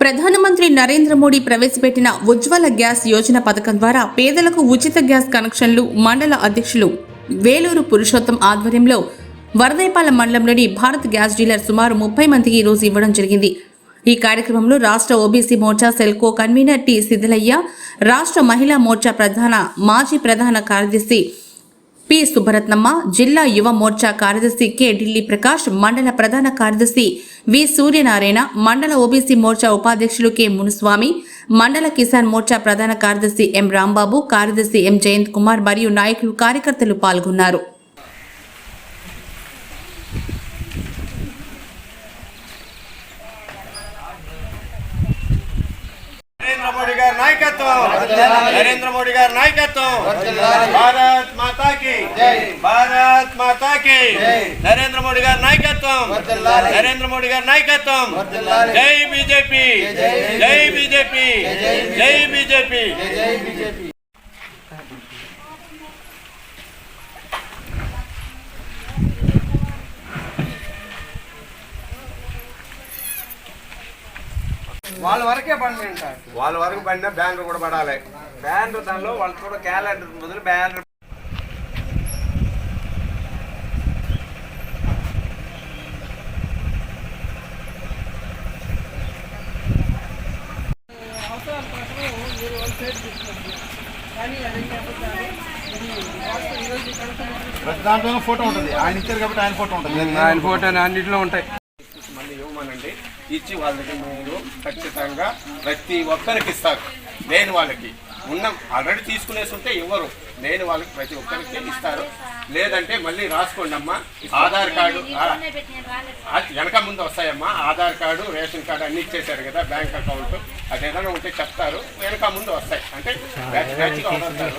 ప్రధానమంత్రి నరేంద్ర మోడీ ప్రవేశపెట్టిన ఉజ్వల గ్యాస్ యోజన పథకం ద్వారా పేదలకు ఉచిత గ్యాస్ కనెక్షన్లు మండల అధ్యక్షులు వేలూరు పురుషోత్తం ఆధ్వర్యంలో వరదైపాల మండలంలోని భారత్ గ్యాస్ డీలర్ సుమారు ముప్పై మందికి ఈ రోజు ఇవ్వడం జరిగింది. ఈ కార్యక్రమంలో రాష్ట్ర ఓబీసీ మోర్చా సెల్కో కన్వీనర్ టి సిద్ధలయ్య రాష్ట్ర మహిళా మోర్చా ప్రధాన మాజీ ప్రధాన కార్యదర్శి పి. సుభరత్నమ్మ జిల్లా యువ మోర్చా కార్యదర్శి కె. ఢిల్లీ ప్రకాష్ మండల ప్రధాన కార్యదర్శి వి. సూర్యనారాయణ మండల ఓబీసీ మోర్చా ఉపాధ్యక్షులు కె. మునుస్వామి మండల కిసాన్ మోర్చా ప్రధాన కార్యదర్శి ఎం. రాంబాబు కార్యదర్శి ఎం. జయంత్ కుమార్ మరియు నాయకులు కార్యకర్తలు పాల్గొన్నారు నరేంద్ర మోడీ గారి నాయకత్వం. నరేంద్ర మోడీ గారి నాయకత్వం. భారత్ మాతాకి. భారత్ మాతాకి. నరేంద్ర మోడీ గారి నాయకత్వం. నరేంద్ర మోడీ గారి నాయకత్వం. జై బీజేపీ. జై బీజేపీ. జై బీజేపీ. వాళ్ళ వరకే బండి అంటారు. వాళ్ళ వరకు పడిన బ్యాంకు కూడా పడాలి. బ్యానర్ దానిలో వాళ్ళు కూడా క్యాలెండర్ మొదలు బ్యానర్ ప్రతి దాంట్లోనూ ఫోటో ఉంటుంది. ఆయన ఇచ్చారు కాబట్టి ఆయన ఫోటో ఉంటుంది. ఆయన ఫోటో అన్నింటిలో ఉంటాయి. మళ్ళీ ఇవ్వమనండి. ఇచ్చి వాళ్ళ దగ్గర మీరు ఖచ్చితంగా ప్రతి ఒక్కరికి ఇస్తారు. లేని వాళ్ళకి. ఉన్న ఆల్రెడీ తీసుకునేసి ఉంటే ఇవ్వరు. లేని వాళ్ళకి ప్రతి ఒక్కరికి ఇస్తారు. లేదంటే మళ్ళీ రాసుకోండి అమ్మా. ఆధార్ కార్డు వెనక ముందు వస్తాయమ్మా. ఆధార్ కార్డు రేషన్ కార్డు అన్ని ఇచ్చేసారు కదా బ్యాంక్ అకౌంట్. అది ఏదైనా ఉంటే చెప్తారు. వెనక ముందు వస్తాయి. అంటే బ్యాచ్ బ్యాచ్గా వస్తారు